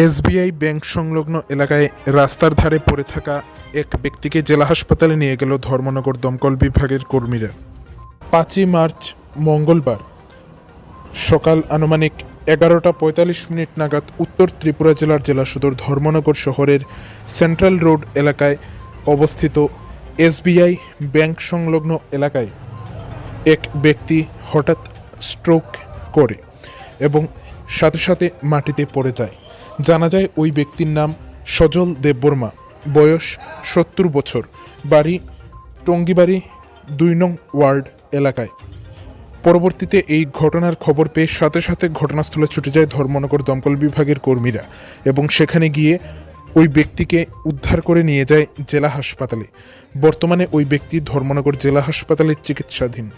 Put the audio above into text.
SBI bank সংলগ্ন এলাকায় রাস্তার ধারে পড়ে থাকা এক ব্যক্তিকে জেলা হাসপাতালে নিয়ে গেল ধর্মনগর দমকল বিভাগের কর্মীরা। পাঁচই মার্চ, মঙ্গলবার সকাল আনুমানিক এগারোটা পঁয়তাল্লিশ মিনিট নাগাদ উত্তর ত্রিপুরা জেলার জেলা সদর ধর্মনগর শহরের সেন্ট্রাল রোড এলাকায় অবস্থিত এসবিআই ব্যাংক সংলগ্ন এলাকায় এক ব্যক্তি হঠাৎ স্ট্রোক করে এবং সাথে সাথে মাটিতে পড়ে যায়। জানা যায় ওই ব্যক্তির নাম সজল দেববর্মা বয়স সত্তর বছর। বাড়ি টঙ্গিবাড়ি, দুই নং ওয়ার্ড এলাকায়। পরবর্তীতে এই ঘটনার খবর পেয়ে সাথে সাথে ঘটনাস্থলে ছুটে যায় ধর্মনগর দমকল বিভাগের কর্মীরা এবং সেখানে গিয়ে ওই ব্যক্তিকে উদ্ধার করে নিয়ে যায় জেলা হাসপাতালে। বর্তমানে ওই ব্যক্তি ধর্মনগর জেলা হাসপাতালে চিকিৎসাধীন।